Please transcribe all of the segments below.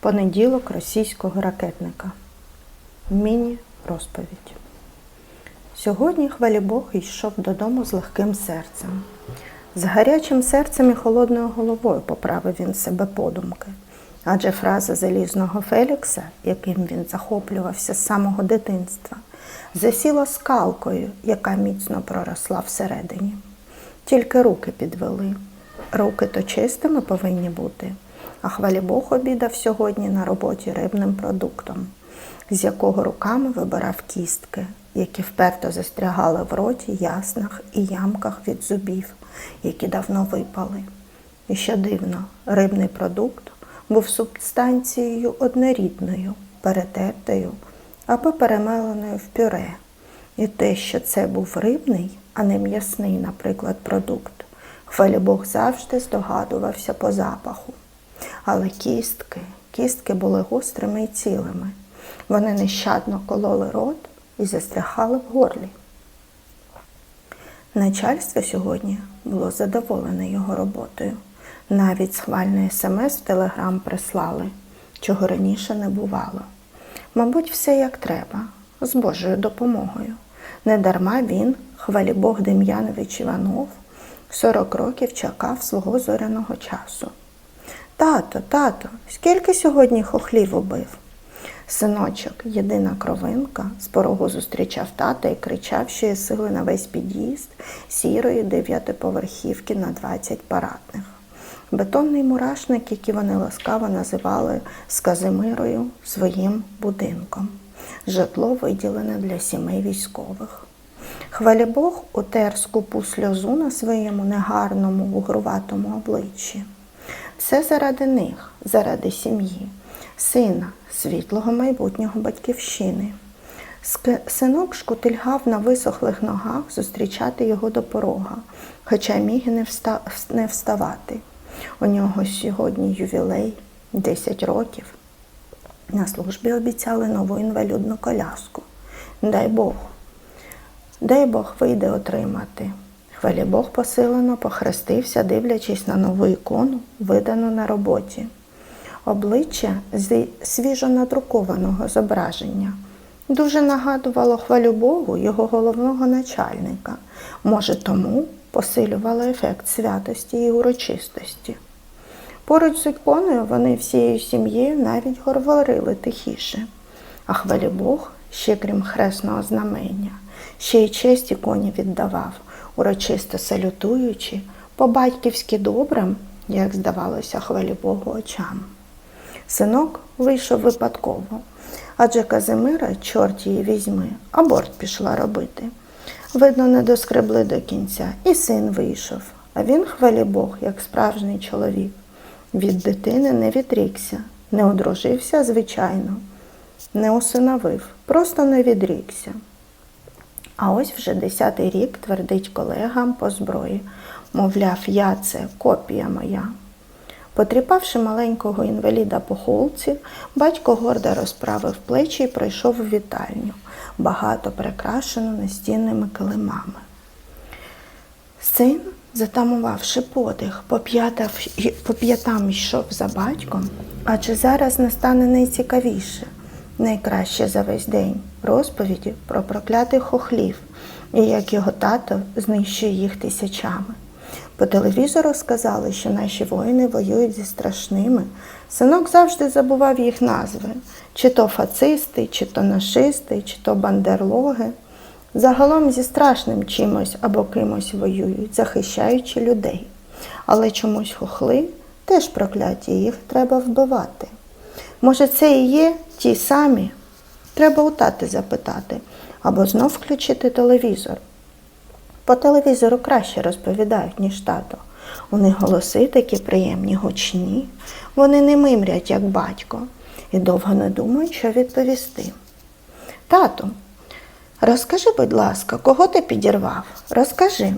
Понеділок російського ракетника. Міні-розповідь. Сьогодні хвалібог йшов додому з легким серцем. З гарячим серцем і холодною головою поправив він себе подумки. Адже фраза залізного Фелікса, яким він захоплювався з самого дитинства, засіла скалкою, яка міцно проросла всередині. Тільки руки підвели. Руки то чистими повинні бути, а хвалібог обідав сьогодні на роботі рибним продуктом, з якого руками вибирав кістки, які вперто застрягали в роті, яснах і ямках від зубів, які давно випали. І що дивно, рибний продукт був субстанцією однорідною, перетертою або перемеленою в пюре. І те, що це був рибний, а не м'ясний, наприклад, продукт, хвалібог завжди здогадувався по запаху. Але кістки, кістки були гострими і цілими. Вони нещадно кололи рот і застрягали в горлі. Начальство сьогодні було задоволене його роботою. Навіть схвальний смс в телеграм прислали, чого раніше не бувало. Мабуть, все як треба, з Божою допомогою. Недарма він, хвалібог Дем'янович Іванов, 40 років чекав свого зоряного часу. Тато, тато, скільки сьогодні хохлів убив? Синочок, єдина кровинка, з порогу зустрічав тата і кричав, що є сили на весь під'їзд сірої дев'ятиповерхівки на 20 парадних. Бетонний мурашник, який вони ласкаво називали з Казимирою своїм будинком. Житло виділене для сімей військових. Хвалібог утер скупу сльозу на своєму негарному вугруватому обличчі. Все заради них, заради сім'ї, сина, світлого майбутнього батьківщини. Синок шкутильгав на висохлих ногах зустрічати його до порога, хоча міг не вставати. У нього сьогодні ювілей 10 років. На службі обіцяли нову інвалідну коляску. Дай Бог. Дай Бог вийде отримати. Хвалі Бог посилено похрестився, дивлячись на нову ікону, видану на роботі. Обличчя зі свіжо надрукованого зображення дуже нагадувало хвалю Богу його головного начальника. Може, тому посилювало ефект святості і урочистості. Поруч з іконою вони всією сім'єю навіть говорили тихіше. А хвалі Бог, ще крім хресного знамення, ще й честь іконі віддавав, урочисто салютуючи, по-батьківськи добрим, як здавалося, хвалі Богу очам. Синок вийшов випадково, адже Казимира, чорт її візьми, аборт пішла робити. Видно, не доскребли до кінця, і син вийшов. А він, хвалі Бог, як справжній чоловік. Від дитини не відрікся, не одружився, звичайно, не усиновив, просто не відрікся. А ось вже десятий рік твердить колегам по зброї, мовляв, я це копія моя. Потріпавши маленького інваліда по холці, батько гордо розправив плечі і пройшов у вітальню, багато прикрашену настінними килимами. Син, затамувавши подих, по п'ятам йшов за батьком, адже зараз настане найцікавіше, найкраще за весь день розповіді про проклятих хохлів і як його тато знищує їх тисячами. По телевізору сказали, що наші воїни воюють зі страшними. Синок завжди забував їх назви: чи то фацисти, чи то нашисти, чи то бандерлоги. Загалом зі страшним чимось або кимось воюють, захищаючи людей. Але чомусь хохли теж прокляті, їх треба вбивати. Може, це і є ті самі? Треба у тати запитати, або знов включити телевізор. По телевізору краще розповідають, ніж тато. У них голоси такі приємні, гучні. Вони не мимрять, як батько, і довго не думають, що відповісти. Тату, розкажи, будь ласка, кого ти підірвав? Розкажи.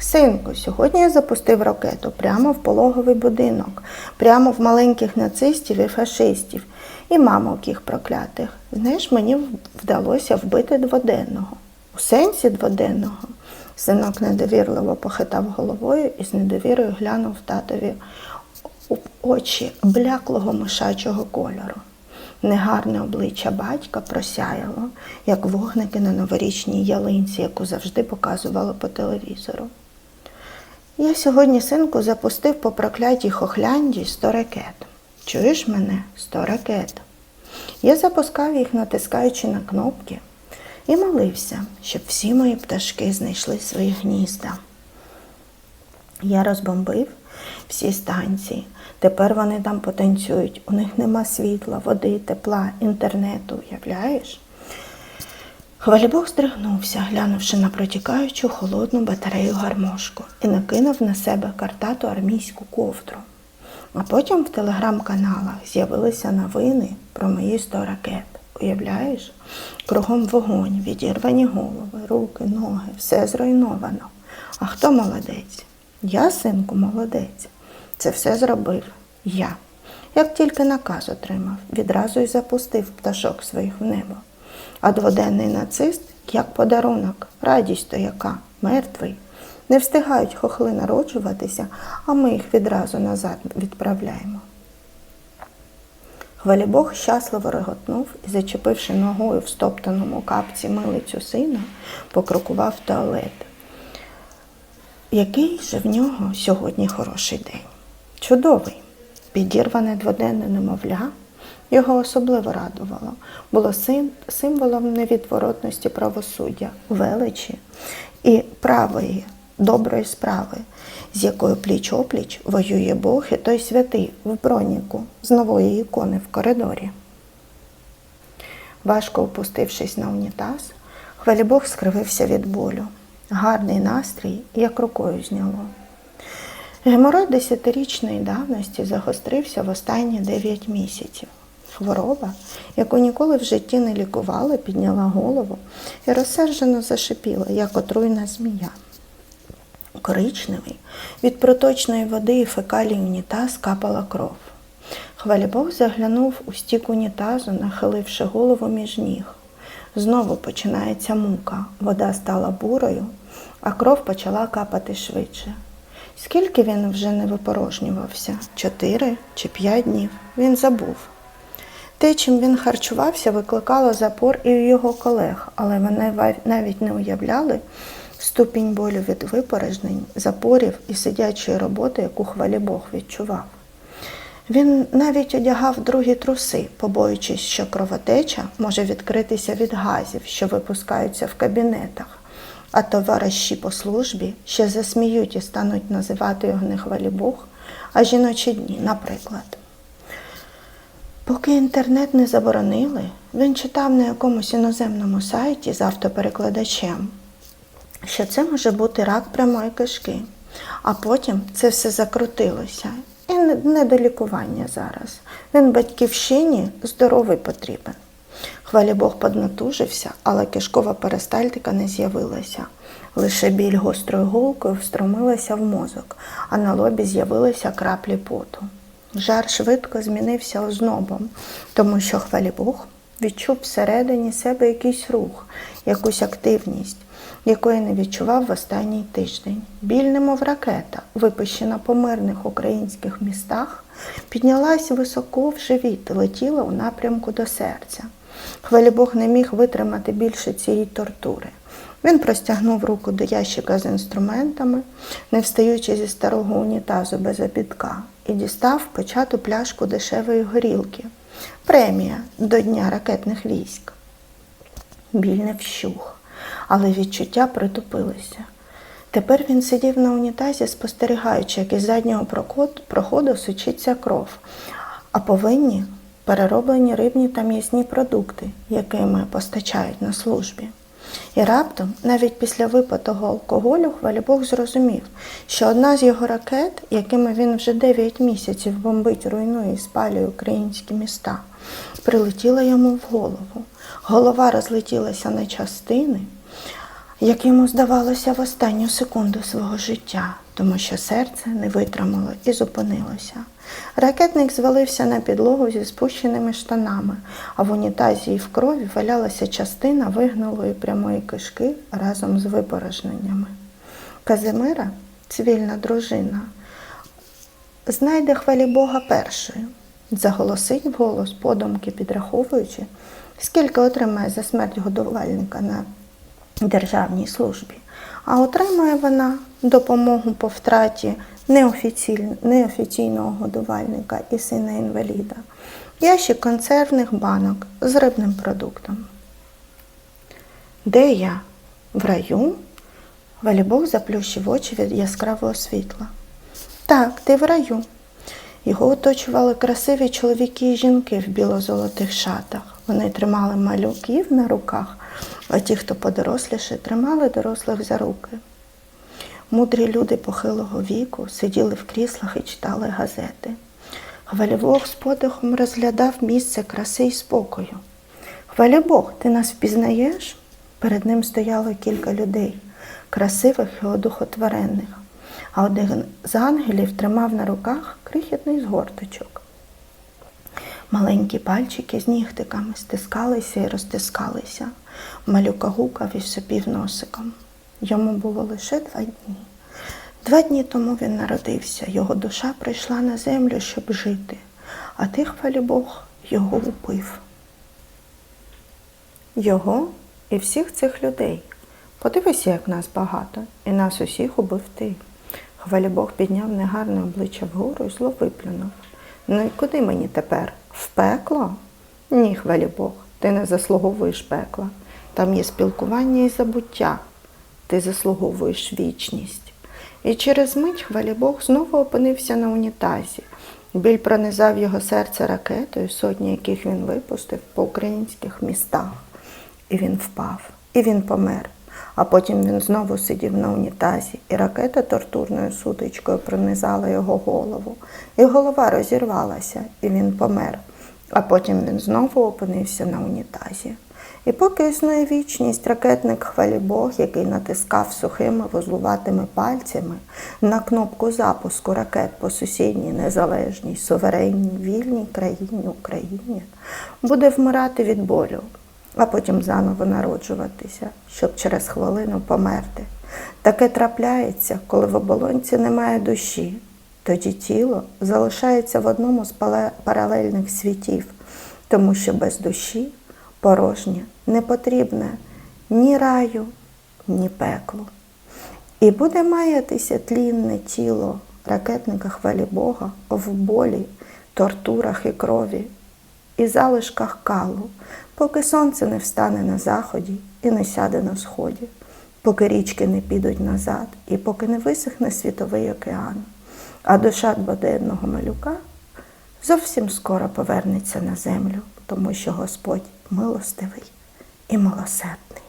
Синку, сьогодні я запустив ракету прямо в пологовий будинок, прямо в маленьких нацистів і фашистів, і мамок їх проклятих. Знаєш, мені вдалося вбити дводенного. У сенсі дводенного. Синок недовірливо похитав головою і з недовірою глянув татові у очі бляклого мишачого кольору. Негарне обличчя батька просяяло, як вогники на новорічній ялинці, яку завжди показували по телевізору. Я сьогодні, синку, запустив по проклятій Хохлянді 100 ракет. Чуєш мене? 100 ракет. Я запускав їх, натискаючи на кнопки, і молився, щоб всі мої пташки знайшли свої гнізда. Я розбомбив всі станції. Тепер вони там потанцюють. У них нема світла, води, тепла, інтернету, уявляєш? Хвалібог здригнувся, глянувши на протікаючу холодну батарею гармошку і накинув на себе картату армійську ковдру. А потім в телеграм-каналах з'явилися новини про мої 100 ракет. Уявляєш? Кругом вогонь, відірвані голови, руки, ноги, все зруйновано. А хто молодець? Я, синку, молодець. Це все зробив я. Як тільки наказ отримав, відразу й запустив пташок своїх в небо. А дводенний нацист, як подарунок, радість то яка, мертвий. Не встигають хохли народжуватися, а ми їх відразу назад відправляємо. Хвалібог щасливо реготнув і, зачепивши ногою в стоптаному капці милицю сина, покрокував в туалет. Який же в нього сьогодні хороший день? Чудовий. Підірване дводенне немовля його особливо радувало, було символом невідворотності правосуддя, величі і правої, доброї справи, з якою пліч опліч воює Бог і той святий в броніку з нової ікони в коридорі. Важко опустившись на унітаз, хвалібог скривився від болю. Гарний настрій, як рукою зняло. Геморой десятирічної давності загострився в останні 9 місяців. Хвороба, яку ніколи в житті не лікували, підняла голову і розсержено зашипіла, як отруйна змія. Коричневий, від проточної води і фекалій унітаз капала кров. Хвалібог заглянув у стік унітазу, нахиливши голову між ніг. Знову починається мука, вода стала бурою, а кров почала капати швидше. Скільки він вже не випорожнювався? Чотири чи п'ять днів. Він забув. Те, чим він харчувався, викликало запор і у його колег, але вони навіть не уявляли ступінь болю від випорожнень, запорів і сидячої роботи, яку хвалібог відчував. Він навіть одягав другі труси, побоюючись, що кровотеча може відкритися від газів, що випускаються в кабінетах, а товариші по службі ще засміють і стануть називати його не хвалібог, а жіночі дні, наприклад. Поки інтернет не заборонили, він читав на якомусь іноземному сайті з автоперекладачем, що це може бути рак прямої кишки, а потім це все закрутилося. І не- до лікування зараз. Він батьківщині здоровий потрібен. Хвалі Бог поднатужився, але кишкова перистальтика не з'явилася. Лише біль гострою голкою встромилася в мозок, а на лобі з'явилися краплі поту. Жар швидко змінився ознобом, тому що хвалі Бог відчув всередині себе якийсь рух, якусь активність, якої не відчував в останній тиждень. Біль, немов ракета, випущена по мирних українських містах, піднялась високо в живіт летіла у напрямку до серця. Хвалібог не міг витримати більше цієї тортури. Він простягнув руку до ящика з інструментами, не встаючи зі старого унітазу без обідка, і дістав почату пляшку дешевої горілки. Премія до Дня ракетних військ. Біль не вщух, але відчуття притупилися. Тепер він сидів на унітазі, спостерігаючи, як із заднього проходу сучиться кров, а повинні перероблені рибні та м'ясні продукти, якими постачають на службі. І раптом, навіть після випитого алкоголю, Хвалібог зрозумів, що одна з його ракет, якими він вже 9 місяців бомбить, руйнує і спалює українські міста, прилетіла йому в голову. Голова розлетілася на частини, як йому здавалося в останню секунду свого життя, тому що серце не витримало і зупинилося. Ракетник звалився на підлогу зі спущеними штанами, а в унітазі і в крові валялася частина вигнулої прямої кишки разом з випорожненнями. Казимира, цивільна дружина, знайде хвалі Бога першою, заголосить вголос, подумки підраховуючи, скільки отримає за смерть годувальника на державній службі, а отримає вона допомогу по втраті неофіційного годувальника і сина інваліда, ящик консервних банок з рибним продуктом. Де я? В раю? Валібог заплющив очі від яскравого світла. Так, ти в раю. Його оточували красиві чоловіки і жінки в біло-золотих шатах. Вони тримали малюків на руках, а ті, хто подоросліше, тримали дорослих за руки. Мудрі люди похилого віку сиділи в кріслах і читали газети. Хвалівог з подихом розглядав місце краси й спокою. Хвалібог, ти нас впізнаєш? Перед ним стояло кілька людей, красивих і одухотворених, а один з ангелів тримав на руках крихітний згорточок. Маленькі пальчики з нігтиками стискалися і розтискалися. Малюка гукав і сопів носиком. Йому було лише два дні. Два дні тому він народився, його душа прийшла на землю, щоб жити, а ти, хвалі Бог, його убив. Його і всіх цих людей. Подивися, як нас багато, і нас усіх убив ти. Хвалі Бог підняв негарне обличчя вгору і зло виплюнув. Ну і куди мені тепер? В пекло? Ні, хвалі Бог, ти не заслуговуєш пекла. Там є спілкування і забуття. Ти заслуговуєш вічність. І через мить хвалі Бог знову опинився на унітазі. Біль пронизав його серце ракетою, сотні яких він випустив по українських містах. І він впав, і він помер. А потім він знову сидів на унітазі, і ракета тортурною сутичкою пронизала його голову. І голова розірвалася, і він помер. А потім він знову опинився на унітазі. І поки існує вічність, ракетник хвалі Бог, який натискав сухими вузлуватими пальцями на кнопку запуску ракет по сусідній незалежній, суверенній, вільній країні Україні, буде вмирати від болю, а потім заново народжуватися, щоб через хвилину померти. Таке трапляється, коли в оболонці немає душі. Тоді тіло залишається в одному з паралельних світів, тому що без душі порожнє не потрібне ні раю, ні пеклу. І буде маятися тлінне тіло ракетника хвалі Бога в болі, тортурах і крові, і залишках калу, поки сонце не встане на заході і не сяде на сході, поки річки не підуть назад і поки не висохне світовий океан, а душа дводенного малюка зовсім скоро повернеться на землю, тому що Господь милостивий і милосердний.